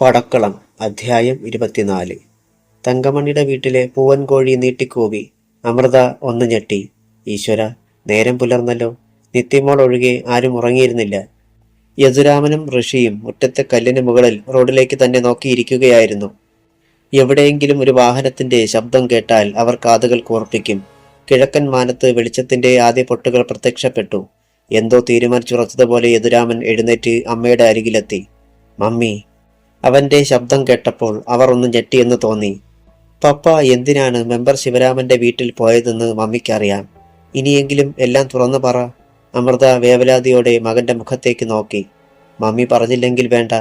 പടക്കളം അധ്യായം ഇരുപത്തിനാല്. തങ്കമണിയുടെ വീട്ടിലെ പൂവൻ കോഴി നീട്ടിക്കൂവി. അമൃത ഒന്ന് ഞെട്ടി. ഈശ്വര നേരം പുലർന്നല്ലോ. നിത്യമോൾ ഒഴികെ ആരും ഉറങ്ങിയിരുന്നില്ല. യദുരാമനും ഋഷിയും മുറ്റത്തെ കല്ലിന് മുകളിൽ റോഡിലേക്ക് തന്നെ നോക്കിയിരിക്കുകയായിരുന്നു. എവിടെയെങ്കിലും ഒരു വാഹനത്തിന്റെ ശബ്ദം കേട്ടാൽ അവർ കാതുകൾ കൂർപ്പിക്കും. കിഴക്കൻ മാനത്ത് വെളിച്ചത്തിന്റെ ആദ്യ പൊട്ടുകൾ പ്രത്യക്ഷപ്പെട്ടു. എന്തോ തീരുമാനിച്ചുറച്ചതുപോലെ യദുരാമൻ എഴുന്നേറ്റ് അമ്മയുടെ അരികിലെത്തി. മമ്മി അവന്റെ ശബ്ദം കേട്ടപ്പോൾ അവർ ഒന്ന് ഞെട്ടിയെന്ന് തോന്നി. പപ്പ എന്തിനാണ് മെമ്പർ ശിവരാമന്റെ വീട്ടിൽ പോയതെന്ന് മമ്മിക്കറിയാം ഇനിയെങ്കിലും എല്ലാം തുറന്നു പറ. അമൃത വേവലാതിയോടെ മകന്റെ മുഖത്തേക്ക് നോക്കി. മമ്മി പറഞ്ഞില്ലെങ്കിൽ വേണ്ട.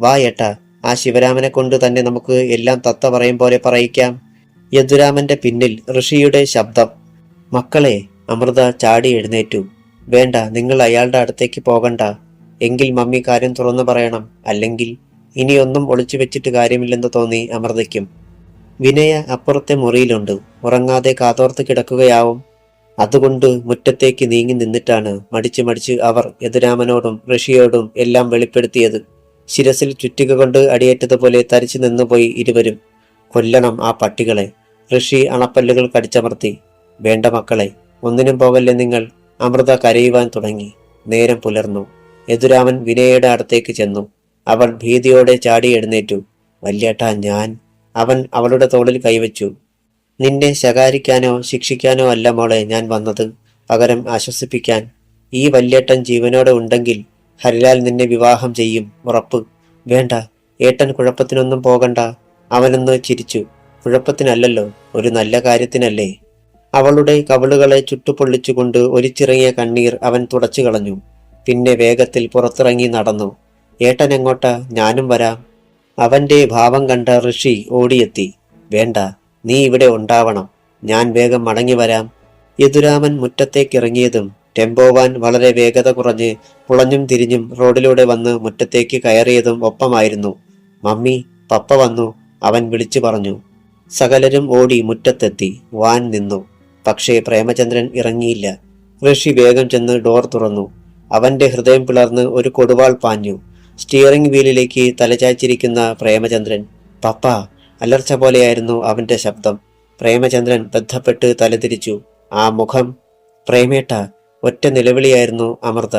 വാ ഏട്ടാ ആ ശിവരാമനെ കൊണ്ട് തന്നെ നമുക്ക് എല്ലാം തത്ത പറയും പോലെ പറയിക്കാം. യദുരാമന്റെ പിന്നിൽ ഋഷിയുടെ ശബ്ദം. മക്കളെ അമൃത ചാടി എഴുന്നേറ്റു. വേണ്ട നിങ്ങൾ അയാളുടെ അടുത്തേക്ക് പോകണ്ട. എങ്കിൽ മമ്മി കാര്യം തുറന്നു പറയണം. അല്ലെങ്കിൽ ഇനിയൊന്നും ഒളിച്ചു വെച്ചിട്ട് കാര്യമില്ലെന്ന് തോന്നി അമൃതയ്ക്കും. വിനയ അപ്പുറത്തെ മുറിയിലുണ്ട്. ഉറങ്ങാതെ കാതോർത്ത് കിടക്കുകയാവും. അതുകൊണ്ട് മുറ്റത്തേക്ക് നീങ്ങി നിന്നിട്ടാണ് മടിച്ച് മടിച്ച് അവർ യദുരാമനോടും ഋഷിയോടും എല്ലാം വെളിപ്പെടുത്തിയത്. ശിരസിൽ ചുറ്റിക കൊണ്ട് അടിയേറ്റതുപോലെ തരിച്ചു നിന്നുപോയി ഇരുവരും. കൊല്ലണം ആ പട്ടികളെ. ഋഷി അണപ്പല്ലുകൾ കടിച്ചമർത്തി. വേണ്ട മക്കളെ ഒന്നിനും പോകല്ലേ നിങ്ങൾ? അമൃത കരയുവാൻ തുടങ്ങി. നേരം പുലർന്നു. യദുരാമൻ വിനയയുടെ അടുത്തേക്ക് ചെന്നു. അവൾ ഭീതിയോടെ ചാടി എഴുന്നേറ്റു. വല്യേട്ടാ ഞാൻ. അവൻ അവളുടെ തോളിൽ കൈവച്ചു. നിന്നെ ശകാരിക്കാനോ ശിക്ഷിക്കാനോ അല്ല മോളെ ഞാൻ വന്നത്. പകരം ആശ്വസിപ്പിക്കാൻ. ഈ വല്യേട്ടൻ ജീവനോടെ ഉണ്ടെങ്കിൽ ഹരിലാൽ നിന്നെ വിവാഹം ചെയ്യും. ഉറപ്പ്. വേണ്ട. ഏട്ടൻ കുഴപ്പത്തിനൊന്നും പോകണ്ട. അവനൊന്ന് ചിരിച്ചു. കുഴപ്പത്തിനല്ലല്ലോ. ഒരു നല്ല കാര്യത്തിനല്ലേ? അവളുടെ കവിളുകളെ ചുട്ടുപൊള്ളിച്ചുകൊണ്ട് ഒലിച്ചിറങ്ങിയ കണ്ണീർ അവൻ തുടച്ചു കളഞ്ഞു. പിന്നെ വേഗത്തിൽ പുറത്തിറങ്ങി നടന്നു. ഏട്ടൻ എങ്ങോട്ട? ഞാനും വരാം. അവന്റെ ഭാവം കണ്ട ഋഷി ഓടിയെത്തി. വേണ്ട നീ ഇവിടെ ഉണ്ടാവണം. ഞാൻ വേഗം മടങ്ങി വരാം. യദുരാമൻ മുറ്റത്തേക്കിറങ്ങിയതും ടെമ്പോവാൻ വളരെ വേഗത കുറഞ്ഞ് പുളഞ്ഞും തിരിഞ്ഞും റോഡിലൂടെ വന്ന് മുറ്റത്തേക്ക് കയറിയതും ഒപ്പമായിരുന്നു. മമ്മി പപ്പ വന്നു അവൻ വിളിച്ചു പറഞ്ഞു. സകലരും ഓടി മുറ്റത്തെത്തി. വാൻ നിന്നു. പക്ഷേ പ്രേമചന്ദ്രൻ ഇറങ്ങിയില്ല. ഋഷി വേഗം ചെന്ന് ഡോർ തുറന്നു. അവന്റെ ഹൃദയം പിളർന്ന് ഒരു കൊടുവാൾ പാഞ്ഞു. സ്റ്റിയറിംഗ് വീലിലേക്ക് തലചായ്ച്ചിരിക്കുന്ന പ്രേമചന്ദ്രൻ പപ്പ അലർച്ച പോലെയായിരുന്നു അവന്റെ ശബ്ദം. പ്രേമചന്ദ്രൻ ബന്ധപ്പെട്ട് തലതിരിച്ചു. ആ മുഖം പ്രേമേട്ട ഒറ്റ നിലവിളിയായിരുന്നു അമൃത.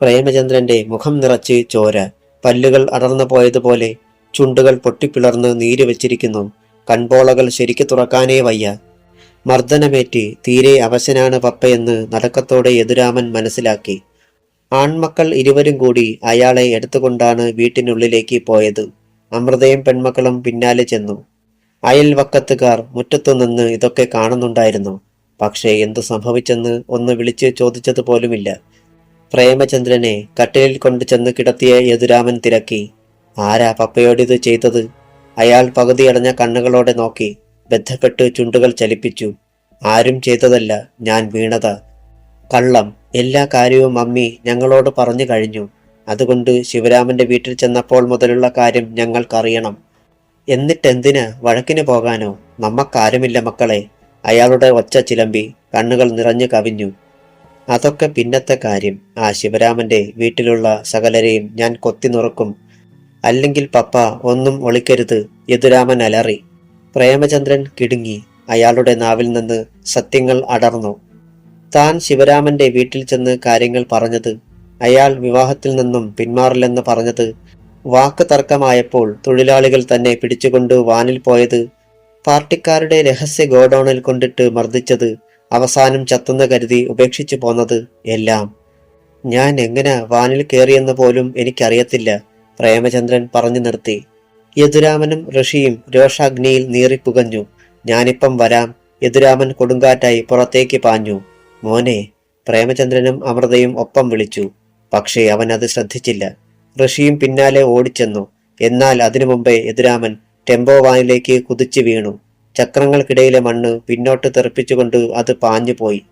പ്രേമചന്ദ്രന്റെ മുഖം നിറച്ച് ചോര. പല്ലുകൾ അടർന്നു പോയതുപോലെ ചുണ്ടുകൾ പൊട്ടിപ്പിളർന്ന് നീര് വെച്ചിരിക്കുന്നു. കൺപോളകൾ ശരിക്കു തുറക്കാനേ വയ്യ. മർദ്ദനമേറ്റ് തീരെ അവശനാണ് പപ്പയെന്ന് നടക്കത്തോടെ യദുരാമൻ മനസ്സിലാക്കി. ആൺമക്കൾ ഇരുവരും കൂടി അയാളെ എടുത്തുകൊണ്ടാണ് വീട്ടിനുള്ളിലേക്ക് പോയത്. അമൃതയും പെൺമക്കളും പിന്നാലെ ചെന്നു. അയൽവക്കത്തുകാർ മുറ്റത്തുനിന്ന് ഇതൊക്കെ കാണുന്നുണ്ടായിരുന്നു. പക്ഷേ എന്തു സംഭവിച്ചെന്ന് ഒന്ന് വിളിച്ച് ചോദിച്ചത് പോലുമില്ല. പ്രേമചന്ദ്രനെ കട്ടിലിൽ കൊണ്ടു ചെന്ന് കിടത്തിയ യദുരാമൻ തിരക്കി. ആരാ പപ്പയോടിത് ചെയ്തത്? അയാൾ പകുതിയടഞ്ഞ കണ്ണുകളോടെ നോക്കി. ബന്ധപ്പെട്ട് ചുണ്ടുകൾ ചലിപ്പിച്ചു. ആരും ചെയ്തതല്ല ഞാൻ വീണത. കള്ളം. എല്ലാ കാര്യവും മമ്മി ഞങ്ങളോട് പറഞ്ഞു കഴിഞ്ഞു. അതുകൊണ്ട് ശിവരാമന്റെ വീട്ടിൽ ചെന്നപ്പോൾ മുതലുള്ള കാര്യം ഞങ്ങൾക്കറിയണം. എന്നിട്ടെന്തിന് വഴക്കിന് പോകാനോ? നമ്മക്കാരുമില്ല മക്കളെ. അയാളുടെ ഒച്ച ചിലമ്പി കണ്ണുകൾ നിറഞ്ഞു കവിഞ്ഞു. അതൊക്കെ പിന്നത്തെ കാര്യം. ആ ശിവരാമന്റെ വീട്ടിലുള്ള സകലരെയും ഞാൻ കൊത്തി നുറുക്കും. അല്ലെങ്കിൽ പപ്പ ഒന്നും ഒളിക്കരുത്. യദുരാമൻ അലറി. പ്രേമചന്ദ്രൻ കിടുങ്ങി അയാളുടെ നാവിൽ നിന്ന് സത്യങ്ങൾ അടർന്നു. താൻ ശിവരാമന്റെ വീട്ടിൽ ചെന്ന് കാര്യങ്ങൾ പറഞ്ഞത് അയാൾ വിവാഹത്തിൽ നിന്നും പിന്മാറില്ലെന്ന് പറഞ്ഞത് വാക്ക് തർക്കമായപ്പോൾ തൊഴിലാളികൾ തന്നെ പിടിച്ചുകൊണ്ട് വാനിൽ പോയത് പാർട്ടിക്കാരുടെ രഹസ്യ ഗോഡൌണിൽ കൊണ്ടിട്ട് മർദ്ദിച്ചത് അവസാനം ചത്തെന്ന് കരുതി ഉപേക്ഷിച്ചു പോന്നത് എല്ലാം. ഞാൻ എങ്ങനെ വാനിൽ കയറിയെന്ന് പോലും എനിക്കറിയത്തില്ല പ്രേമചന്ദ്രൻ പറഞ്ഞു നിർത്തി. യദുരാമനും ഋഷിയും രോഷാഗ്നിയിൽ നീറിപ്പുകഞ്ഞു. ഞാനിപ്പം വരാം. യദുരാമൻ കൊടുങ്കാറ്റായി പുറത്തേക്ക് പാഞ്ഞു. മോനെ പ്രേമചന്ദ്രനും അമൃതയും ഒപ്പം വിളിച്ചു. പക്ഷേ അവൻ അത് ശ്രദ്ധിച്ചില്ല. ഋഷിയും പിന്നാലെ ഓടിച്ചെന്നു. എന്നാൽ അതിനു മുമ്പേ യദുരാമൻ ടെമ്പോ വാനിലേക്ക് കുതിച്ചു വീണു. ചക്രങ്ങൾക്കിടയിലെ മണ്ണ് പിന്നോട്ട് തെറിപ്പിച്ചുകൊണ്ട് അത് പാഞ്ഞുപോയി.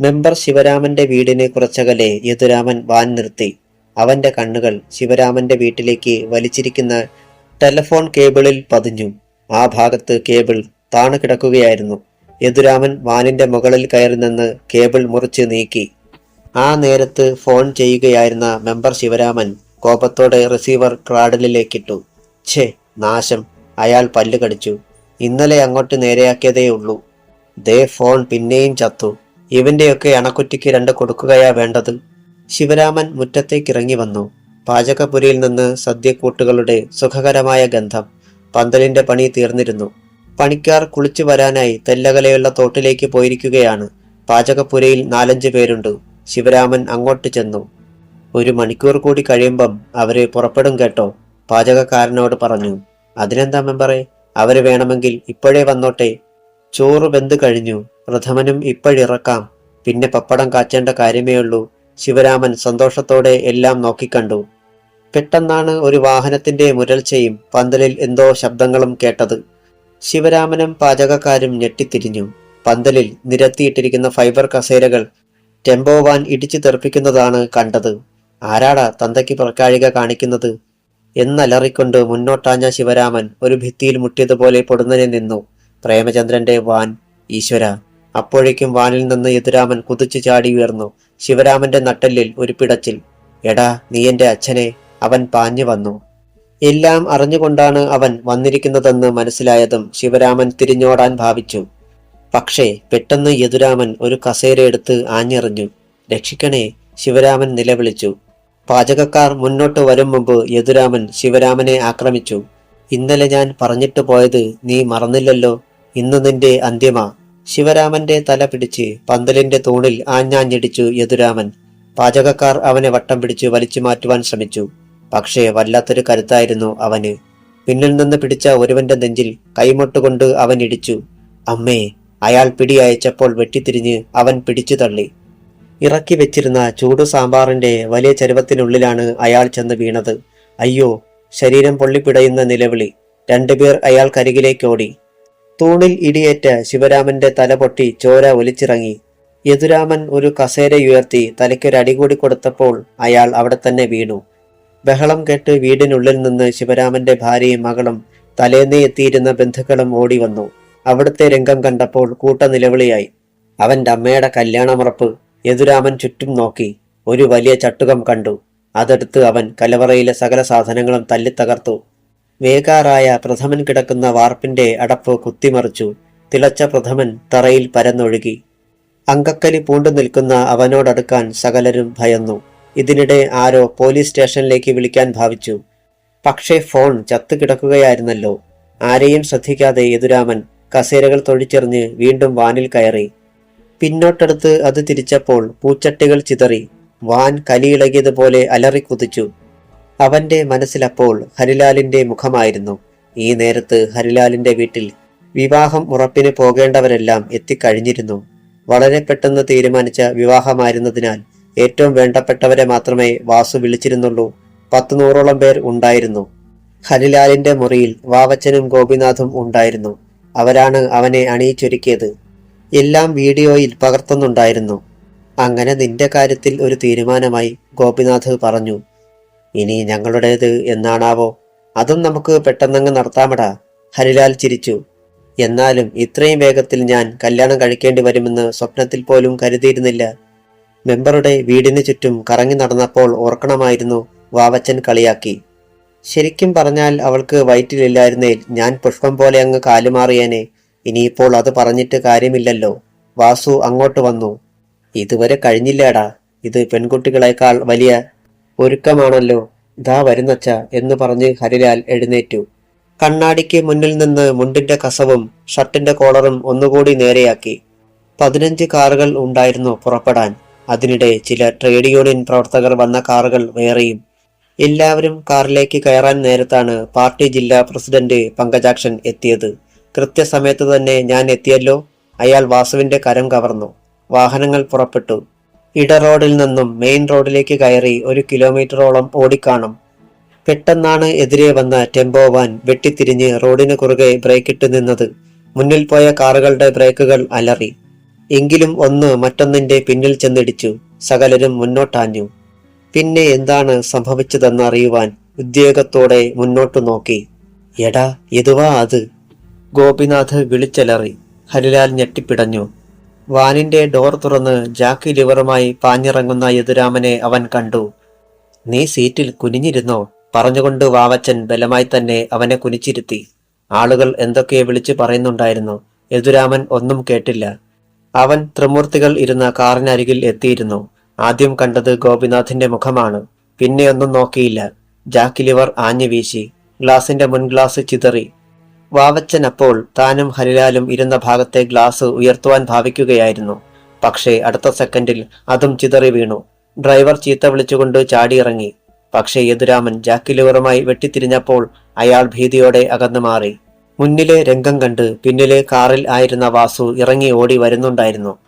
മെമ്പർ ശിവരാമന്റെ വീടിന് കുറച്ചകലെ യദുരാമൻ വാൻ നിർത്തി. അവന്റെ കണ്ണുകൾ ശിവരാമന്റെ വീട്ടിലേക്ക് വലിച്ചിരിക്കുന്ന ടെലഫോൺ കേബിളിൽ പതിഞ്ഞു. ആ ഭാഗത്ത് കേബിൾ താണു കിടക്കുകയായിരുന്നു. യദുരാമൻ വാനിന്റെ മുകളിൽ കയറി നിന്ന് കേബിൾ മുറിച്ച് നീക്കി. ആ നേരത്ത് ഫോൺ ചെയ്യുകയായിരുന്ന മെമ്പർ ശിവരാമൻ കോപത്തോടെ റിസീവർ ക്രാഡലിലേക്കിട്ടു. ഛേ നാശം. അയാൾ പല്ല് കടിച്ചു. ഇന്നലെ അങ്ങോട്ട് നേരെയാക്കിയതേ ഉള്ളൂ. ദേ ഫോൺ പിന്നെയും ചത്തു. ഇവന്റെയൊക്കെ അണക്കുറ്റിക്ക് രണ്ട് കൊടുക്കുകയാ വേണ്ടത്. ശിവരാമൻ മുറ്റത്തേക്കിറങ്ങി വന്നു. പാചകപുരിയിൽ നിന്ന് സദ്യക്കൂട്ടുകളുടെ സുഖകരമായ ഗന്ധം പന്തലിന്റെ പണി തീർന്നിരുന്നു. പണിക്കാർ കുളിച്ചു വരാനായി തെല്ലകലയുള്ള തോട്ടിലേക്ക് പോയിരിക്കുകയാണ്. പാചകപ്പുരയിൽ നാലഞ്ച് പേരുണ്ട്. ശിവരാമൻ അങ്ങോട്ട് ചെന്നു. ഒരു മണിക്കൂർ കൂടി കഴിയുമ്പം അവർ പുറപ്പെടും കേട്ടോ പാചകക്കാരനോട് പറഞ്ഞു. അതിനെന്താ മെമ്പറെ അവർ വേണമെങ്കിൽ ഇപ്പോഴേ വന്നോട്ടെ. ചോറ് വെന്ത് കഴിഞ്ഞു. പ്രഥമനും ഇപ്പോഴിറക്കാം. പിന്നെ പപ്പടം കാച്ചേണ്ട കാര്യമേ ഉള്ളൂ ശിവരാമൻ സന്തോഷത്തോടെ എല്ലാം നോക്കിക്കണ്ടു. പെട്ടെന്നാണ് ഒരു വാഹനത്തിന്റെ മുരൾച്ചയും പന്തലിൽ എന്തോ ശബ്ദങ്ങളും കേട്ടത്. ശിവരാമനും പാചകക്കാരും ഞെട്ടിത്തിരിഞ്ഞു. പന്തലിൽ നിരത്തിയിട്ടിരിക്കുന്ന ഫൈബർ കസേരകൾ ടെമ്പോ വാൻ ഇടിച്ചു തെറിപ്പിക്കുന്നതാണ് കണ്ടത്. ആരാടാ തന്തയ്ക്ക് പ്രക്കാഴിക കാണിക്കുന്നത്? എന്നലറിക്കൊണ്ട് മുന്നോട്ടാഞ്ഞ ശിവരാമൻ ഒരു ഭിത്തിയിൽ മുട്ടിയതുപോലെ പൊടുന്നനെ നിന്നു. പ്രേമചന്ദ്രന്റെ വാൻ ഈശ്വര. അപ്പോഴേക്കും വാനിൽ നിന്ന് യദുരാമൻ കുതിച്ചു ചാടി ഉയർന്നു. ശിവരാമന്റെ നട്ടെല്ലിൽ ഒരു പിടച്ചിൽ. എടാ നീ എന്റെ അച്ഛനെ. അവൻ പാഞ്ഞു വന്നു. എല്ലാം അറിഞ്ഞുകൊണ്ടാണ് അവൻ വന്നിരിക്കുന്നതെന്ന് മനസ്സിലായതും ശിവരാമൻ തിരിഞ്ഞോടാൻ ഭാവിച്ചു. പക്ഷേ പെട്ടെന്ന് യദുരാമൻ ഒരു കസേരയെടുത്ത് ആഞ്ഞെറിഞ്ഞു. രക്ഷിക്കണേ ശിവരാമൻ നിലവിളിച്ചു. പാചകക്കാർ മുന്നോട്ട് വരും മുമ്പ് യദുരാമൻ ശിവരാമനെ ആക്രമിച്ചു. ഇന്നലെ ഞാൻ പറഞ്ഞിട്ട് പോയത് നീ മറന്നില്ലല്ലോ. ഇന്ന് നിന്റെ അന്ത്യമാ ശിവരാമന്റെ തല പിടിച്ച് പന്തലിന്റെ തൂണിൽ ആഞ്ഞാഞ്ഞിടിച്ചു യദുരാമൻ. പാചകക്കാർ അവനെ വട്ടം പിടിച്ച് വലിച്ചു മാറ്റുവാൻ ശ്രമിച്ചു. പക്ഷേ വല്ലാത്തൊരു കരുത്തായിരുന്നു അവന്. പിന്നിൽ നിന്ന് പിടിച്ച ഒരുവന്റെ നെഞ്ചിൽ കൈമുട്ടുകൊണ്ട് അവൻ ഇടിച്ചു. അമ്മേ അയാൾ പിടി അയച്ചപ്പോൾ വെട്ടിത്തിരിഞ്ഞ് അവൻ പിടിച്ചു തള്ളി. ഇറക്കി വെച്ചിരുന്ന ചൂടു സാമ്പാറിന്റെ വലിയ ചരുവത്തിനുള്ളിലാണ് അയാൾ ചെന്ന് വീണത്. അയ്യോ ശരീരം പൊള്ളിപ്പിടയുന്ന നിലവിളി. രണ്ടുപേർ അയാൾക്കരികിലേക്കോടി തൂണിൽ ഇടിയേറ്റ ശിവരാമന്റെ തല പൊട്ടി ചോര ഒലിച്ചിറങ്ങി. യദുരാമൻ ഒരു കസേരയുയർത്തി തലയ്ക്കൊരടി കൂടി കൊടുത്തപ്പോൾ അയാൾ അവിടെ തന്നെ വീണു. ബഹളം കേട്ട് വീടിനുള്ളിൽ നിന്ന് ശിവരാമന്റെ ഭാര്യയും മകളും തലേന്നേ എത്തിയിരുന്ന ബന്ധുക്കളും ഓടി വന്നു അവിടുത്തെ രംഗം കണ്ടപ്പോൾ കൂട്ട നിലവിളിയായി. അവന്റെ അമ്മയുടെ കല്യാണമുറപ്പ് യദുരാമൻ ചുറ്റും നോക്കി ഒരു വലിയ ചട്ടുകം കണ്ടു. അതെടുത്ത് അവൻ കലവറയിലെ സകല സാധനങ്ങളും തല്ലിത്തകർത്തു. വേകാറായ പ്രഥമൻ കിടക്കുന്ന വാർപ്പിന്റെ അടപ്പ് കുത്തിമറിച്ചു. തിളച്ച പ്രഥമൻ തറയിൽ പരന്നൊഴുകി. അങ്കക്കലി പൂണ്ടു നിൽക്കുന്ന അവനോടടുക്കാൻ സകലരും ഭയന്നു. ഇതിനിടെ ആരോ പോലീസ് സ്റ്റേഷനിലേക്ക് വിളിക്കാൻ ഭാവിച്ചു. പക്ഷേ ഫോൺ ചത്തു കിടക്കുകയായിരുന്നല്ലോ ആരെയും ശ്രദ്ധിക്കാതെ യദുരാമൻ കസേരകൾ തൊഴിച്ചെറിഞ്ഞ് വീണ്ടും വാനിൽ കയറി. പിന്നോട്ടെടുത്ത് അത് തിരിച്ചപ്പോൾ പൂച്ചട്ടികൾ ചിതറി വാൻ കലിയിളകിയതുപോലെ അലറിക്കുതിച്ചു. അവന്റെ മനസ്സിലപ്പോൾ ഹരിലാലിന്റെ മുഖമായിരുന്നു. ഈ നേരത്ത് ഹരിലാലിന്റെ വീട്ടിൽ വിവാഹം ഉറപ്പിന് പോകേണ്ടവരെല്ലാം എത്തിക്കഴിഞ്ഞിരുന്നു. വളരെ പെട്ടെന്ന് തീരുമാനിച്ച വിവാഹമായിരുന്നതിനാൽ ഏറ്റവും വേണ്ടപ്പെട്ടവരെ മാത്രമേ വാസു വിളിച്ചിരുന്നുള്ളൂ. പത്തു നൂറോളം പേർ ഉണ്ടായിരുന്നു. ഹരിലാലിന്റെ മുറിയിൽ വാവച്ചനും ഗോപിനാഥും ഉണ്ടായിരുന്നു. അവരാണ് അവനെ അണിയിച്ചൊരുക്കിയത്. എല്ലാം വീഡിയോയിൽ പകർത്തുന്നുണ്ടായിരുന്നു. അങ്ങനെ നിന്റെ കാര്യത്തിൽ ഒരു തീരുമാനമായി ഗോപിനാഥ് പറഞ്ഞു. ഇനി ഞങ്ങളുടേത് എന്നാണാവോ? അതും നമുക്ക് പെട്ടെന്നങ്ങ് നടത്താമടാ. ഹരിലാൽ ചിരിച്ചു. എന്നാലും ഇത്രയും വേഗത്തിൽ ഞാൻ കല്യാണം കഴിക്കേണ്ടി വരുമെന്ന് സ്വപ്നത്തിൽ പോലും കരുതിയിരുന്നില്ല. മെമ്പറുടെ വീടിന് ചുറ്റും കറങ്ങി നടന്നപ്പോൾ ഓർക്കണമായിരുന്നു വാവച്ചൻ കളിയാക്കി. ശരിക്കും പറഞ്ഞാൽ അവൾക്ക് വയറ്റിലില്ലായിരുന്നേൽ ഞാൻ പുഷ്പം പോലെ അങ്ങ് കാലുമാറിയേനെ. ഇനിയിപ്പോൾ അത് പറഞ്ഞിട്ട് കാര്യമില്ലല്ലോ. വാസു അങ്ങോട്ട് വന്നു. ഇതുവരെ കഴിഞ്ഞില്ലേടാ. ഇത് പെൺകുട്ടികളെക്കാൾ വലിയ ഒരുക്കമാണല്ലോ. ദാ വരുന്നച്ച എന്ന് പറഞ്ഞ് ഹരിലാൽ എഴുന്നേറ്റു. കണ്ണാടിക്ക് മുന്നിൽ നിന്ന് മുണ്ടിന്റെ കസവും ഷർട്ടിന്റെ കോളറും ഒന്നുകൂടി നേരെയാക്കി. പതിനഞ്ച് കാറുകൾ ഉണ്ടായിരുന്നു പുറപ്പെടാൻ. അതിനിടെ ചില ട്രേഡ് യൂണിയൻ പ്രവർത്തകർ വന്ന കാറുകൾ വേറെയും. എല്ലാവരും കാറിലേക്ക് കയറാൻ നേരത്താണ് പാർട്ടി ജില്ലാ പ്രസിഡന്റ് പങ്കജാക്ഷൻ എത്തിയത്. കൃത്യസമയത്ത് തന്നെ ഞാൻ എത്തിയല്ലോ. അയാൾ വാസുവിന്റെ കരം കവർന്നു. വാഹനങ്ങൾ പുറപ്പെട്ടു. ഇട റോഡിൽ നിന്നും മെയിൻ റോഡിലേക്ക് കയറി ഒരു കിലോമീറ്ററോളം ഓടിക്കാണും. പെട്ടെന്നാണ് എതിരെ വന്ന ടെമ്പോ വാൻ വെട്ടിത്തിരിഞ്ഞ് റോഡിന് കുറുകെ ബ്രേക്കിട്ട് നിന്നത്. മുന്നിൽ പോയ കാറുകളുടെ ബ്രേക്കുകൾ അലറി. എങ്കിലും ഒന്ന് മറ്റൊന്നിന്റെ പിന്നിൽ ചെന്നിടിച്ചു. സകലരും മുന്നോട്ടാഞ്ഞു. പിന്നെ എന്താണ് സംഭവിച്ചതെന്ന് അറിയുവാൻ ഉദ്യോഗത്തോടെ മുന്നോട്ടു നോക്കി. എടാ എതുവാ അത്. ഗോപിനാഥ് വിളിച്ചലറി. ഹരിലാൽ ഞെട്ടിപ്പിടഞ്ഞു. വാനിന്റെ ഡോർ തുറന്ന് ജാക്കി ലിവറുമായി പാഞ്ഞിറങ്ങുന്ന യദുരാമനെ അവൻ കണ്ടു. നീ സീറ്റിൽ കുനിഞ്ഞിരുന്നോ? പറഞ്ഞുകൊണ്ട് വാവച്ചൻ ബലമായി തന്നെ അവനെ കുനിച്ചിരുത്തി. ആളുകൾ എന്തൊക്കെ വിളിച്ചു പറയുന്നുണ്ടായിരുന്നു? യദുരാമൻ ഒന്നും കേട്ടില്ല. അവൻ ത്രിമൂർത്തികൾ ഇരുന്ന കാറിനരികിൽ എത്തിയിരുന്നു. ആദ്യം കണ്ടത് ഗോപിനാഥിന്റെ മുഖമാണ്. പിന്നെയൊന്നും നോക്കിയില്ല. ജാക്കിലിവർ ആഞ്ഞു വീശി. ഗ്ലാസിന്റെ മുൻഗ്ലാസ് ചിതറി. വാവച്ചൻ അപ്പോൾ താനും ഹരിലാലും ഇരുന്ന ഭാഗത്തെ ഗ്ലാസ് ഉയർത്തുവാൻ ഭാവിക്കുകയായിരുന്നു. പക്ഷേ അടുത്ത സെക്കൻഡിൽ അതും ചിതറി വീണു. ഡ്രൈവർ ചീത്ത വിളിച്ചുകൊണ്ട് ചാടിയിറങ്ങി. പക്ഷേ യദുരാമൻ ജാക്കിലിവറുമായി വെട്ടിത്തിരിഞ്ഞപ്പോൾ അയാൾ ഭീതിയോടെ അകന്നു മാറി മുന്നിലെ രംഗം കണ്ട് പിന്നിലെ കാറിൽ ആയിരുന്ന വാസു ഇറങ്ങി ഓടി വരുന്നുണ്ടായിരുന്നു.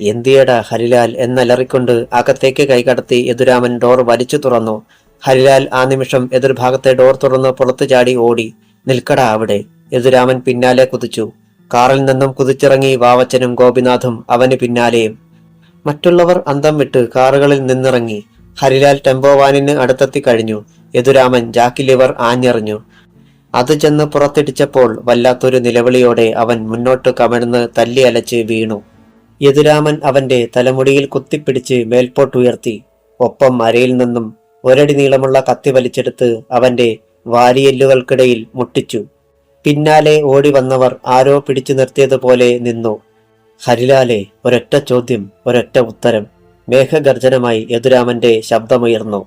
എന്തിയടാ ഹരിലാൽ എന്നലറിക്കൊണ്ട് അകത്തേക്ക് കൈകടത്തി യദുരാമൻ ഡോർ വലിച്ചു തുറന്നു. ഹരിലാൽ ആ നിമിഷം എതിർഭാഗത്തെ ഡോർ തുറന്ന് പുറത്തു ചാടി ഓടി. നിൽക്കടാ അവിടെ. യദുരാമൻ പിന്നാലെ കുതിച്ചു. കാറിൽ നിന്നും കുതിച്ചിറങ്ങി വാവച്ചനും ഗോപിനാഥും അവന് പിന്നാലെയും മറ്റുള്ളവർ അന്തം വിട്ട് കാറുകളിൽ നിന്നിറങ്ങി. ഹരിലാൽ ടെമ്പോ വാനിന് അടുത്തെത്തി കഴിഞ്ഞു. യദുരാമൻ ജാക്കി ലിവർ ആഞ്ഞെറിഞ്ഞു. അത് ചെന്ന് പുറത്തിടിച്ചപ്പോൾ വല്ലാത്തൊരു നിലവിളിയോടെ അവൻ മുന്നോട്ട് കമഴ്ന്ന് തല്ലി അലച്ച് വീണു. യദുരാമൻ അവന്റെ തലമുടിയിൽ കുത്തിപ്പിടിച്ച് മേൽപോട്ടുയർത്തി ഒപ്പം അരയിൽ നിന്നും ഒരടി നീളമുള്ള കത്തി വലിച്ചെടുത്ത് അവന്റെ വാരിയെല്ലുകൾക്കിടയിൽ മുട്ടിച്ചു. പിന്നാലെ ഓടി വന്നവർ ആരോ പിടിച്ചു നിർത്തിയതുപോലെ നിന്നു. ഹരിലാലെ ഒരൊറ്റ ചോദ്യം ഒരൊറ്റ ഉത്തരം. മേഘഗർജനമായി യദുരാമന്റെ ശബ്ദമുയർന്നു.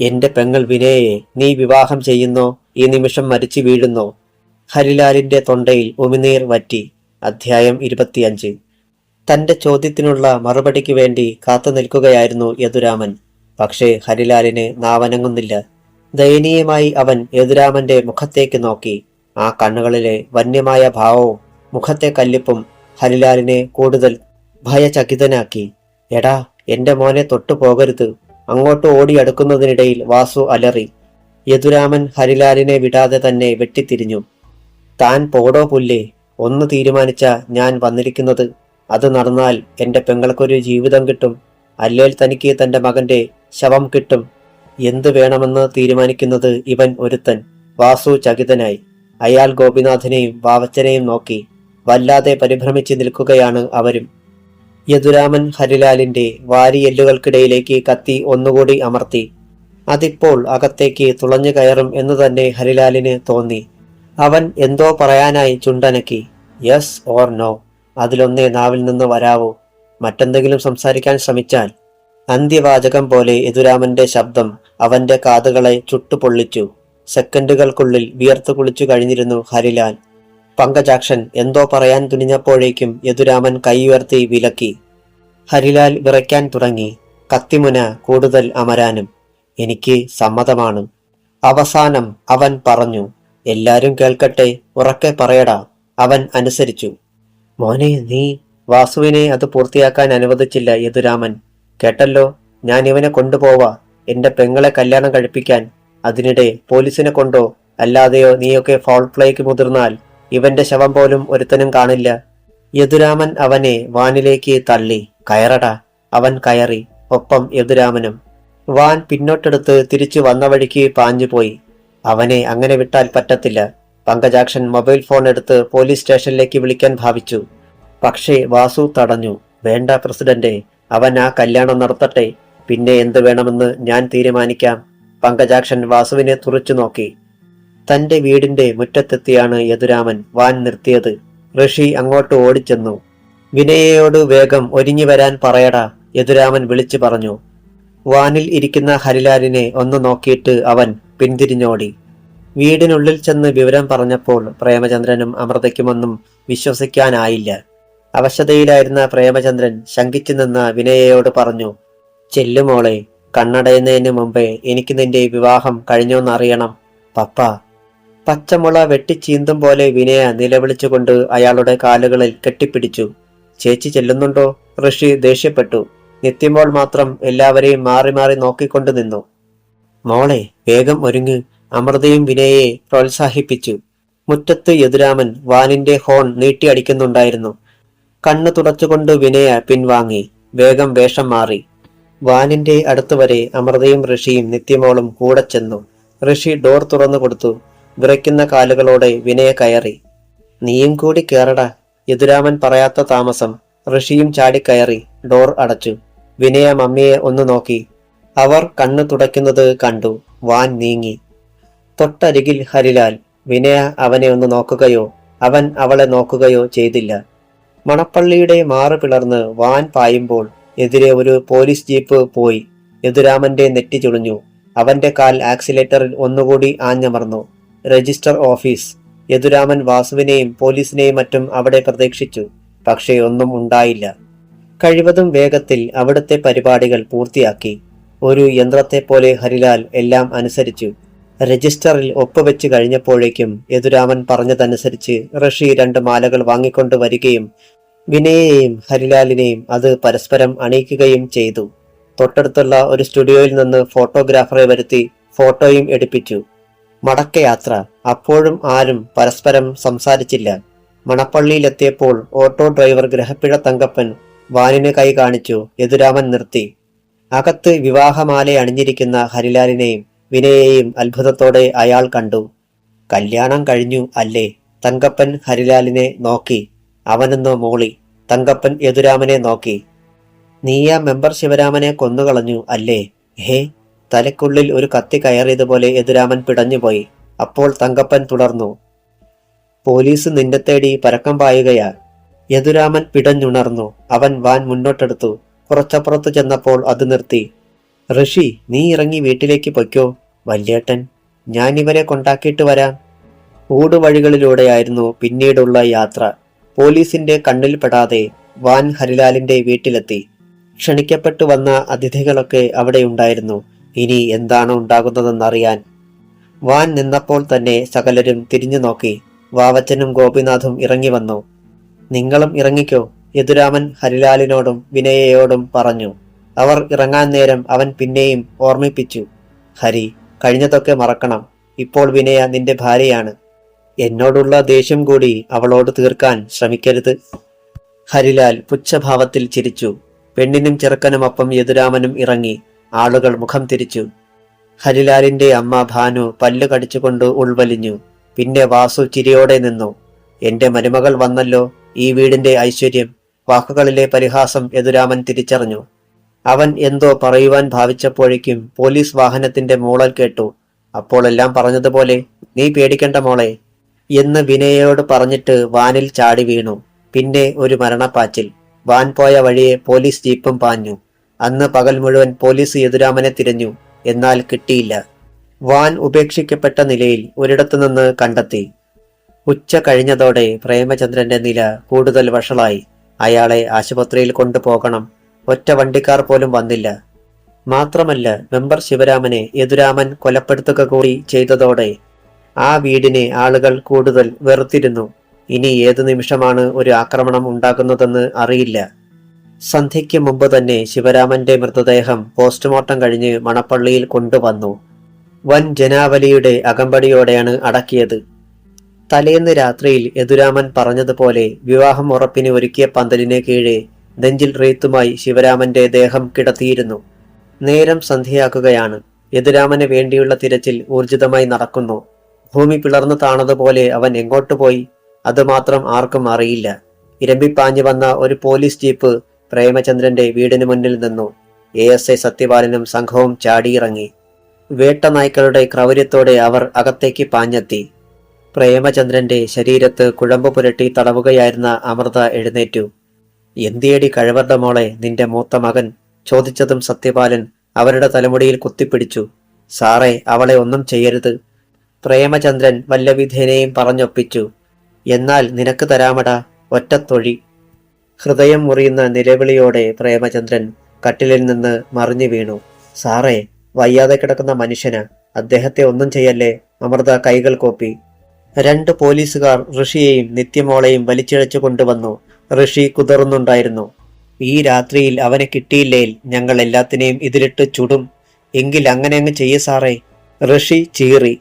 എന്റെ പെങ്ങൾ വിനയെ നീ വിവാഹം ചെയ്യുന്നോ. ഈ നിമിഷം മരിച്ചു വീഴുന്നോ. ഹരിലാലിന്റെ തൊണ്ടയിൽ ഉമിനീർ വറ്റി. അധ്യായം ഇരുപത്തിയഞ്ച്. തന്റെ ചോദ്യത്തിനുള്ള മറുപടിക്ക് വേണ്ടി കാത്തു നിൽക്കുകയായിരുന്നു യദുരാമൻ. പക്ഷേ ഹരിലാലിന് നാവനങ്ങുന്നില്ല. ദയനീയമായി അവൻ യദുരാമന്റെ മുഖത്തേക്ക് നോക്കി. ആ കണ്ണുകളിലെ വന്യമായ ഭാവവും മുഖത്തെ കല്ലിപ്പും ഹരിലാലിനെ കൂടുതൽ ഭയചകിതനാക്കി. എടാ എന്റെ മോനെ തൊട്ടു പോകരുത് അങ്ങോട്ട് ഓടിയടുക്കുന്നതിനിടയിൽ വാസു അലറി. യദുരാമൻ ഹരിലാലിനെ വിടാതെ തന്നെ വെട്ടിത്തിരിഞ്ഞു. താൻ പോടോ പുല്ലേ ഒന്ന് തീരുമാനിച്ച ഞാൻ വന്നിരിക്കുന്നത്. അത് നടന്നാൽ എന്റെ പെങ്ങൾക്കൊരു ജീവിതം കിട്ടും. അല്ലേൽ തനിക്ക് തന്റെ മകന്റെ ശവം കിട്ടും. എന്ത് വേണമെന്ന് തീരുമാനിക്കുന്നത് ഇവൻ ഒരുത്തൻ. വാസു ചകിതനായി. അയാൾ ഗോപിനാഥനെയും വാവച്ചനെയും നോക്കി. വല്ലാതെ പരിഭ്രമിച്ച് നിൽക്കുകയാണ് അവരും. യദുരാമൻ ഹരിലാലിന്റെ വാരിയെല്ലുകൾക്കിടയിലേക്ക് കത്തി ഒന്നുകൂടി അമർത്തി. അതിപ്പോൾ അകത്തേക്ക് തുളഞ്ഞു കയറും എന്ന് തന്നെ ഹരിലാലിന് തോന്നി. അവൻ എന്തോ പറയാനായി ചുണ്ടനക്കി. Yes or no. അതിലൊന്നേ നാവിൽ നിന്ന് വരാവൂ. മറ്റെന്തെങ്കിലും സംസാരിക്കാൻ ശ്രമിച്ചാൽ. അന്ത്യവാചകം പോലെ യദുരാമന്റെ ശബ്ദം അവന്റെ കാതുകളെ ചുട്ടുപൊള്ളിച്ചു. സെക്കൻഡുകൾക്കുള്ളിൽ വിയർത്തു കുളിച്ചു കഴിഞ്ഞിരുന്നു ഹരിലാൽ. പങ്കജാക്ഷൻ എന്തോ പറയാൻ തുനിഞ്ഞപ്പോഴേക്കും യദുരാമൻ കൈ ഉയർത്തി വിലക്കി. ഹരിലാൽ വിറയ്ക്കാൻ തുടങ്ങി. കത്തിമുന കൂടുതൽ അമരാനും എനിക്ക് സമ്മതമാണ്. അവസാനം അവൻ പറഞ്ഞു എല്ലാരും കേൾക്കട്ടെ ഉറക്കെ പറയടാ. അവൻ അനുസരിച്ചു. മോനെ നീ വാസുവിനെ അത് പൂർത്തിയാക്കാൻ അനുവദിച്ചില്ല യദുരാമൻ. കേട്ടല്ലോ ഞാൻ ഇവനെ കൊണ്ടുപോവാ. എന്റെ പെങ്ങളെ കല്യാണം കഴിപ്പിക്കാൻ. അതിനിടെ പോലീസിനെ കൊണ്ടോ അല്ലാതെയോ നീയൊക്കെ ഫോൾപ്ലേക്ക് മുതിർന്നാൽ ഇവന്റെ ശവം പോലും ഒരുത്തനും കാണില്ല. യദുരാമൻ അവനെ വാനിലേക്ക് തള്ളി. കയറടാ. അവൻ കയറി. ഒപ്പം യദുരാമനും. വാൻ പിന്നോട്ടെടുത്ത് തിരിച്ചു വന്ന വഴിക്ക് പാഞ്ഞുപോയി അവനെ അങ്ങനെ വിട്ടാൽ പറ്റത്തില്ല. പങ്കജാക്ഷൻ മൊബൈൽ ഫോൺ എടുത്ത് പോലീസ് സ്റ്റേഷനിലേക്ക് വിളിക്കാൻ ഭാവിച്ചു. പക്ഷേ വാസു തടഞ്ഞു. വേണ്ട പ്രസിഡന്റെ അവൻ ആ കല്യാണം നടത്തട്ടെ. പിന്നെ എന്ത് വേണമെന്ന് ഞാൻ തീരുമാനിക്കാം. പങ്കജാക്ഷൻ വാസുവിനെ തുറച്ചു നോക്കി. തന്റെ വീടിന്റെ മുറ്റത്തെത്തിയാണ് യദുരാമൻ വാൻ നിർത്തിയത്. ഋഷി അങ്ങോട്ട് ഓടിച്ചെന്നു. വിനയയോട് വേഗം ഒരുങ്ങി വരാൻ പറയടാ യദുരാമൻ വിളിച്ചു പറഞ്ഞു. വാനിൽ ഇരിക്കുന്ന ഹരിലാലിനെ ഒന്ന് നോക്കിയിട്ട് അവൻ പിന്തിരിഞ്ഞോടി. വീടിനുള്ളിൽ ചെന്ന് വിവരം പറഞ്ഞപ്പോൾ പ്രേമചന്ദ്രനും അമൃതയ്ക്കുമൊന്നും വിശ്വസിക്കാനായില്ല. അവശതയിലായിരുന്ന പ്രേമചന്ദ്രൻ ശങ്കിച്ചു നിന്ന വിനയയോട് പറഞ്ഞു ചെല്ലുമോളെ കണ്ണടയുന്നതിന് മുമ്പേ എനിക്ക് നിന്റെ വിവാഹം കഴിഞ്ഞോന്നറിയണം പപ്പ. പച്ചമുള വെട്ടിച്ചീന്തും പോലെ വിനയ നിലവിളിച്ചുകൊണ്ട് അയാളുടെ കാലുകളിൽ കെട്ടിപ്പിടിച്ചു. ചേച്ചി ചെല്ലുന്നുണ്ടോ? ഋഷി ദേഷ്യപ്പെട്ടു. നിത്യമോൾ മാത്രം എല്ലാവരെയും മാറി മാറി നോക്കിക്കൊണ്ടു നിന്നു. മോളെ വേഗം ഒരുങ്ങ്. അമൃതയും വിനയയെ പ്രോത്സാഹിപ്പിച്ചു. മുറ്റത്ത് യദുരാമൻ വാനിന്റെ ഹോൺ നീട്ടിയടിക്കുന്നുണ്ടായിരുന്നു കണ്ണു തുടച്ചുകൊണ്ട് വിനയ പിൻവാങ്ങി. വേഗം വേഷം മാറി. വാനിന്റെ അടുത്തുവരെ അമൃതയും ഋഷിയും നിത്യമോളും കൂടെ ചെന്നു. ഋഷി ഡോർ തുറന്നു കൊടുത്തു. വിറയ്ക്കുന്ന കാലുകളോടെ വിനയ കയറി. നീയും കൂടി കേറടാ യദുരാമൻ പറയാത്ത താമസം. ഋഷിയും ചാടിക്കയറി ഡോർ അടച്ചു. വിനയ മമ്മിയെ ഒന്ന് നോക്കി. അവർ കണ്ണു തുടയ്ക്കുന്നത് കണ്ടു. വാൻ നീങ്ങി. തൊട്ടരികിൽ ഹരിലാൽ. വിനയ അവനെ ഒന്ന് നോക്കുകയോ അവൻ അവളെ നോക്കുകയോ ചെയ്തില്ല. മണപ്പള്ളിയുടെ മാറ് പിളർന്ന് വാൻ പായുമ്പോൾ എതിരെ ഒരു പോലീസ് ജീപ്പ് പോയി. യദുരാമന്റെ നെറ്റി ചുളിഞ്ഞു. അവന്റെ കാൽ ആക്സിലേറ്ററിൽ ഒന്നുകൂടി ആഞ്ഞമർന്നു. Register office. യദുരാമൻ വാസുവിനെയും പോലീസിനെയും മറ്റും അവിടെ പ്രതീക്ഷിച്ചു. പക്ഷേ ഒന്നും ഉണ്ടായില്ല. കഴിവതും വേഗത്തിൽ അവിടുത്തെ പരിപാടികൾ പൂർത്തിയാക്കി. ഒരു യന്ത്രത്തെ പോലെ ഹരിലാൽ എല്ലാം അനുസരിച്ചു. രജിസ്റ്ററിൽ ഒപ്പുവെച്ച് കഴിഞ്ഞപ്പോഴേക്കും യദുരാമൻ പറഞ്ഞതനുസരിച്ച് ഋഷി രണ്ട് മാലകൾ വാങ്ങിക്കൊണ്ടു വരികയും വിനയെയും ഹരിലാലിനെയും അത് പരസ്പരം അണിയിക്കുകയും ചെയ്തു. തൊട്ടടുത്തുള്ള ഒരു സ്റ്റുഡിയോയിൽ നിന്ന് ഫോട്ടോഗ്രാഫറെ വരുത്തി ഫോട്ടോയും എടുപ്പിച്ചു. മടക്കയാത്ര അപ്പോഴും ആരും പരസ്പരം സംസാരിച്ചില്ല. മണപ്പള്ളിയിലെത്തിയപ്പോൾ ഓട്ടോ ഡ്രൈവർ ഗ്രഹപ്പിഴ തങ്കപ്പൻ വാനിന് കൈ കാണിച്ചു യദുരാമൻ നിർത്തി. അകത്ത് വിവാഹമാല അണിഞ്ഞിരിക്കുന്ന ഹരിലാലിനെയും വിനയെയും അത്ഭുതത്തോടെ അയാൾ കണ്ടു. കല്യാണം കഴിഞ്ഞു അല്ലേ? തങ്കപ്പൻ ഹരിലാലിനെ നോക്കി. അവനെന്ന് മോളി? തങ്കപ്പൻ യദുരാമനെ നോക്കി. നീയ മെമ്പർ ശിവരാമനെ കൊന്നുകളഞ്ഞു അല്ലേ? ഹേ തലയ്ക്കുള്ളിൽ ഒരു കത്തി കയറിയതുപോലെ യദുരാമൻ പിടഞ്ഞുപോയി. അപ്പോൾ തങ്കപ്പൻ തുടർന്നു പോലീസ് നിന്റെ തേടി പരക്കം പായുകയാ. യദുരാമൻ പിടഞ്ഞുണർന്നു. അവൻ വാൻ മുന്നോട്ടെടുത്തു. കുറച്ചപ്പുറത്ത് ചെന്നപ്പോൾ അത് നിർത്തി ഋഷി നീ ഇറങ്ങി വീട്ടിലേക്ക് പൊയ്ക്കോ. വല്യേട്ടൻ ഞാൻ ഇവരെ കൊണ്ടാക്കിയിട്ട് വരാം. ഊടുവഴികളിലൂടെയായിരുന്നു പിന്നീടുള്ള യാത്ര. പോലീസിന്റെ കണ്ണിൽപ്പെടാതെ വാൻ ഹരിലാലിന്റെ വീട്ടിലെത്തി. ക്ഷണിക്കപ്പെട്ടു വന്ന അതിഥികളൊക്കെ അവിടെ ഉണ്ടായിരുന്നു. ഇനി എന്താണ് ഉണ്ടാകുന്നതെന്നറിയാൻ. വാൻ നിന്നപ്പോൾ തന്നെ സകലരും തിരിഞ്ഞു നോക്കി. വാവച്ചനും ഗോപിനാഥും ഇറങ്ങി വന്നു. നിങ്ങളും ഇറങ്ങിക്കോ യദുരാമൻ ഹരിലാലിനോടും വിനയയോടും പറഞ്ഞു. അവർ ഇറങ്ങാൻ നേരം അവൻ പിന്നെയും ഓർമ്മിപ്പിച്ചു. ഹരി കഴിഞ്ഞതൊക്കെ മറക്കണം. ഇപ്പോൾ വിനയ നിന്റെ ഭാര്യയാണ്. എന്നോടുള്ള ദേഷ്യം കൂടി അവളോട് തീർക്കാൻ ശ്രമിക്കരുത്. ഹരിലാൽ പുച്ഛഭാവത്തിൽ ചിരിച്ചു. പെണ്ണിനും ചെറുക്കനുമൊപ്പം യദുരാമനും ഇറങ്ങി. ആളുകൾ മുഖം തിരിച്ചു. ഹരിലാലിന്റെ അമ്മ ഭാനു പല്ല് കടിച്ചുകൊണ്ട് ഉൾവലിഞ്ഞു. പിന്നെ വാസു ചിരിയോടെ നിന്നു. എന്റെ മരുമകൾ വന്നല്ലോ ഈ വീടിന്റെ ഐശ്വര്യം. വാക്കുകളിലെ പരിഹാസം യദുരാമൻ തിരിച്ചറിഞ്ഞു. അവൻ എന്തോ പറയുവാൻ ഭാവിച്ചപ്പോഴേക്കും പോലീസ് വാഹനത്തിന്റെ മൂളൽ കേട്ടു. അപ്പോൾ എല്ലാം പറഞ്ഞതുപോലെ നീ പേടിക്കണ്ട മോളെ എന്ന് വിനയയോട് പറഞ്ഞിട്ട് വാനിൽ ചാടി വീണു. പിന്നെ ഒരു മരണപ്പാച്ചിൽ. വാൻ പോയ വഴിയെ പോലീസ് ജീപ്പും പാഞ്ഞു. അന്ന് പകൽ മുഴുവൻ പോലീസ് യദുരാമനെ തിരഞ്ഞു. എന്നാൽ കിട്ടിയില്ല. വാൻ ഉപേക്ഷിക്കപ്പെട്ട നിലയിൽ ഒരിടത്തുനിന്ന് കണ്ടെത്തി. ഉച്ച കഴിഞ്ഞതോടെ പ്രേമചന്ദ്രന്റെ നില കൂടുതൽ വഷളായി. അയാളെ ആശുപത്രിയിൽ കൊണ്ടുപോകണം. ഒറ്റ വണ്ടിക്കാർ പോലും വന്നില്ല. മാത്രമല്ല മെമ്പർ ശിവരാമനെ യദുരാമൻ കൊലപ്പെടുത്തുക കൂടി ചെയ്തതോടെ ആ വീടിനെ ആളുകൾ കൂടുതൽ വെറുത്തിരുന്നു. ഇനി ഏതു നിമിഷമാണ് ഒരു ആക്രമണം ഉണ്ടാകുന്നതെന്ന് അറിയില്ല. സന്ധ്യയ്ക്ക് മുമ്പ് തന്നെ ശിവരാമന്റെ മൃതദേഹം പോസ്റ്റ്മോർട്ടം കഴിഞ്ഞ് മണപ്പള്ളിയിൽ കൊണ്ടുവന്നു. വൻ ജനാവലിയുടെ അകമ്പടിയോടെയാണ് അടക്കിയത്. തലേന്ന് രാത്രിയിൽ യദുരാമൻ പറഞ്ഞതുപോലെ വിവാഹം ഉറപ്പിന് ഒരുക്കിയ പന്തലിനെ കീഴെ നെഞ്ചിൽ റീത്തുമായി ശിവരാമന്റെ ദേഹം കിടത്തിയിരുന്നു. നേരം സന്ധ്യയാക്കുകയാണ് യദുരാമന് വേണ്ടിയുള്ള തിരച്ചിൽ ഊർജിതമായി നടക്കുന്നു. ഭൂമി പിളർന്നു താണതുപോലെ അവൻ എങ്ങോട്ട് പോയി? അതുമാത്രം ആർക്കും അറിയില്ല. ഇരമ്പിപ്പാഞ്ഞു വന്ന ഒരു പോലീസ് ജീപ്പ് പ്രേമചന്ദ്രന്റെ വീടിന് മുന്നിൽ നിന്നു എ എസ് ഐ സത്യപാലനും സംഘവും ചാടിയിറങ്ങി. വേട്ടനായ്ക്കളുടെ ക്രൗര്യത്തോടെ അവർ അകത്തേക്ക് പാഞ്ഞെത്തി. പ്രേമചന്ദ്രന്റെ ശരീരത്ത് കുഴമ്പ് പുരട്ടി തടവുകയായിരുന്ന അമൃത എഴുന്നേറ്റു. എന്തിയടി കഴിവരുടെ മോളെ നിന്റെ മൂത്ത മകൻ? ചോദിച്ചതും സത്യപാലൻ അവരുടെ തലമുടിയിൽ കുത്തിപ്പിടിച്ചു. സാറേ അവളെ ഒന്നും ചെയ്യരുത്. പ്രേമചന്ദ്രൻ വല്ലവിധേനയും പറഞ്ഞൊപ്പിച്ചു. എന്നാൽ നിനക്ക് തരാമടാ ഒറ്റത്തൊഴി ഹൃദയം മുറിയുന്ന നിലവിളിയോടെ പ്രേമചന്ദ്രൻ കട്ടിലിൽ നിന്ന് മറിഞ്ഞു വീണു. സാറേ വയ്യാതെ കിടക്കുന്ന മനുഷ്യന് അദ്ദേഹത്തെ ഒന്നും ചെയ്യല്ലേ? അമൃത കൈകൾ കോപ്പി. രണ്ട് പോലീസുകാർ ഋഷിയെയും നിത്യമോളെയും വലിച്ചിഴച്ചു കൊണ്ടുവന്നു. ഋഷി കുതിർന്നുണ്ടായിരുന്നു. ഈ രാത്രിയിൽ അവനെ കിട്ടിയില്ലേൽ ഞങ്ങൾ എല്ലാത്തിനെയും ഇതിലിട്ട് ചുടും. എങ്കിൽ അങ്ങനെ അങ്ങ് ചെയ്യ സാറേ. ഋഷി ചീറി.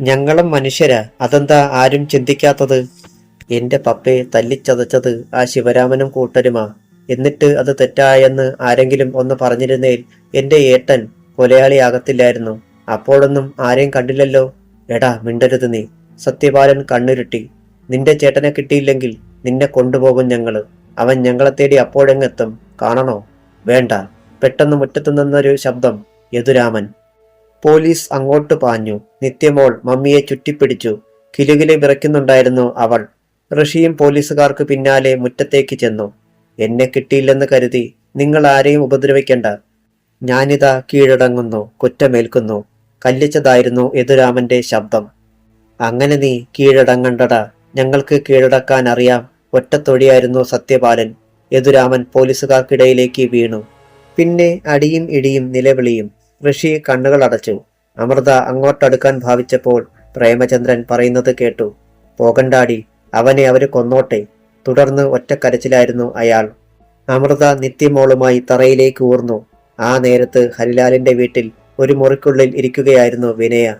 ഞങ്ങളും മനുഷ്യരാ. അതെന്താ ആരും ചിന്തിക്കാത്തത്? എന്റെ പപ്പയെ തല്ലിച്ചതച്ചത് ആ ശിവരാമനും കൂട്ടരുമാ. എന്നിട്ട് അത് തെറ്റായെന്ന് ആരെങ്കിലും ഒന്ന് പറഞ്ഞിരുന്നേൽ എന്റെ ഏട്ടൻ കൊലയാളിയാകത്തില്ലായിരുന്നു. അപ്പോഴൊന്നും ആരെയും കണ്ടില്ലല്ലോ. എടാ മിണ്ടരുത് നീ. സത്യപാലൻ കണ്ണുരുട്ടി. നിന്റെ ചേട്ടനെ കിട്ടിയില്ലെങ്കിൽ നിന്നെ കൊണ്ടുപോകും ഞങ്ങൾ. അവൻ ഞങ്ങളെ തേടി അപ്പോഴെങ്ങെത്തും? കാണണോ? വേണ്ട. പെട്ടെന്ന് മുറ്റത്തു നിന്നൊരു ശബ്ദം. യദുരാമൻ. പോലീസ് അങ്ങോട്ട് പാഞ്ഞു. നിത്യമോൾ മമ്മിയെ ചുറ്റിപ്പിടിച്ചു. കിലുകിലെ വിറയ്ക്കുന്നുണ്ടായിരുന്നു അവൾ. ഋഷിയും പോലീസുകാർക്ക് പിന്നാലെ മുറ്റത്തേക്ക് ചെന്നു. എന്നെ കിട്ടിയില്ലെന്ന് കരുതി നിങ്ങൾ ആരെയും ഉപദ്രവിക്കണ്ട. ഞാനിതാ കീഴടങ്ങുന്നു കുറ്റമേൽക്കുന്നു. കല്ലിച്ചതായിരുന്നു യദുരാമന്റെ ശബ്ദം. അങ്ങനെ നീ കീഴടങ്ങണ്ടട. ഞങ്ങൾക്ക് കീഴടക്കാൻ അറിയാം. ഒറ്റത്തൊഴിയായിരുന്നു സത്യപാലൻ. യദുരാമൻ പോലീസുകാർക്കിടയിലേക്ക് വീണു. പിന്നെ അടിയും ഇടിയും നിലവിളിയും ഋഷി കണ്ണുകൾ അടച്ചു. അമൃത അങ്ങോട്ടടുക്കാൻ ഭാവിച്ചപ്പോൾ പ്രേമചന്ദ്രൻ പറയുന്നത് കേട്ടു. പോകണ്ടാടി. അവനെ അവർ കൊന്നോട്ടെ. തുടർന്ന് ഒറ്റക്കരച്ചിലായിരുന്നു അയാൾ. അമൃത നിത്യമോളുമായി തറയിലേക്ക് ഊർന്നു. ആ നേരത്ത് ഹരിലാലിന്റെ വീട്ടിൽ ഒരു മുറിക്കുള്ളിൽ ഇരിക്കുകയായിരുന്നു വിനയ.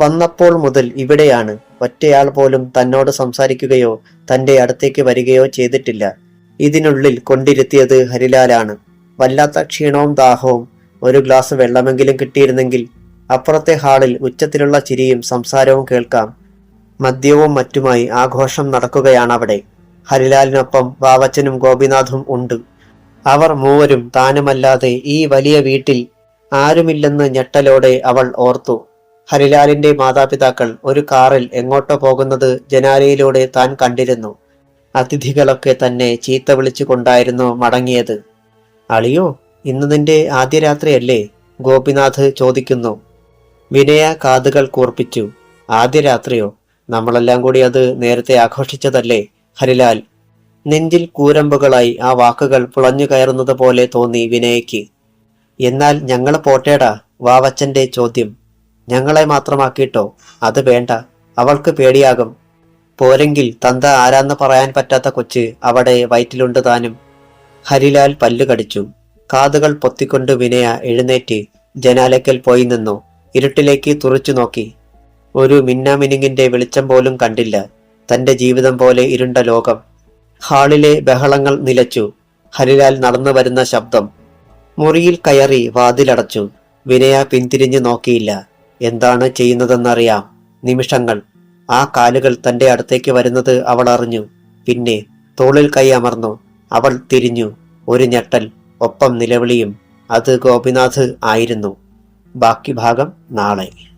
വന്നപ്പോൾ മുതൽ ഇവിടെയാണ്. ഒറ്റയാൾ പോലും തന്നോട് സംസാരിക്കുകയോ തന്റെ അടുത്തേക്ക് വരികയോ ചെയ്തിട്ടില്ല. ഇതിനുള്ളിൽ കൊണ്ടിരുത്തിയത് ഹരിലാലാണ്. വല്ലാത്ത ക്ഷീണവും ദാഹവും ഒരു ഗ്ലാസ് വെള്ളമെങ്കിലും കിട്ടിയിരുന്നെങ്കിൽ അപ്പുറത്തെ ഹാളിൽ ഉച്ചത്തിലുള്ള ചിരിയും സംസാരവും കേൾക്കാം. മദ്യവും മറ്റുമായി ആഘോഷം നടക്കുകയാണ് അവിടെ ഹരിലാലിനൊപ്പം വാവച്ചനും ഗോപിനാഥും ഉണ്ട്. അവർ മൂവരും താനുമല്ലാതെ ഈ വലിയ വീട്ടിൽ ആരുമില്ലെന്ന് ഞെട്ടലോടെ അവൾ ഓർത്തു. ഹരിലാലിന്റെ മാതാപിതാക്കൾ ഒരു കാറിൽ എങ്ങോട്ടോ പോകുന്നത് ജനാലയിലൂടെ താൻ കണ്ടിരുന്നു. അതിഥികളൊക്കെ തന്നെ ചീത്ത വിളിച്ചുകൊണ്ടായിരുന്നു മടങ്ങിയത്. അളിയോ ഇന്ന് നിന്റെ ആദ്യ രാത്രിയല്ലേ ഗോപിനാഥ് ചോദിക്കുന്നു. വിനയ കാതുകൾ കൂർപ്പിച്ചു. ആദ്യ രാത്രിയോ നമ്മളെല്ലാം കൂടി അത് നേരത്തെ ആഘോഷിച്ചതല്ലേ? ഹരിലാൽ നെഞ്ചിൽ കൂരമ്പുകളായി ആ വാക്കുകൾ പുളഞ്ഞു കയറുന്നത് പോലെ തോന്നി വിനയയ്ക്ക് എന്നാൽ ഞങ്ങൾ പോട്ടേടാ വാവച്ചന്റെ ചോദ്യം. ഞങ്ങളെ മാത്രമാക്കിയിട്ടോ? അത് വേണ്ട അവൾക്ക് പേടിയാകും. പോരെങ്കിൽ തന്ത ആരാന്ന് പറയാൻ പറ്റാത്ത കൊച്ച് അവിടെ വയറ്റിലുണ്ട് താനും. ഹരിലാൽ പല്ലു കടിച്ചു. കാതുകൾ പൊത്തിക്കൊണ്ട് വിനയ എഴുന്നേറ്റ് ജനാലയ്ക്കൽ പോയി നിന്നു. ഇരുട്ടിലേക്ക് തുറച്ചു നോക്കി. ഒരു മിന്നാമിനുങ്ങിന്റെ വെളിച്ചം പോലും കണ്ടില്ല. തന്റെ ജീവിതം പോലെ ഇരുണ്ട ലോകം. ഹാളിലെ ബഹളങ്ങൾ നിലച്ചു. ഹരിലാൽ നടന്നു വരുന്ന ശബ്ദം. മുറിയിൽ കയറി വാതിലടച്ചു. വിനയ പിന്തിരിഞ്ഞു നോക്കിയില്ല. എന്താണ് ചെയ്യുന്നതെന്നറിയാം. നിമിഷങ്ങൾ. ആ കാലുകൾ തന്റെ അടുത്തേക്ക് വരുന്നത് അവൾ അറിഞ്ഞു. പിന്നെ തോളിൽ കൈ അമർന്നു. അവൾ തിരിഞ്ഞു. ഒരു ഞെട്ടൽ. ഒപ്പം നിലവിളിയും. അത് ഗോപിനാഥ് ആയിരുന്നു. ബാക്കി ഭാഗം നാളെ.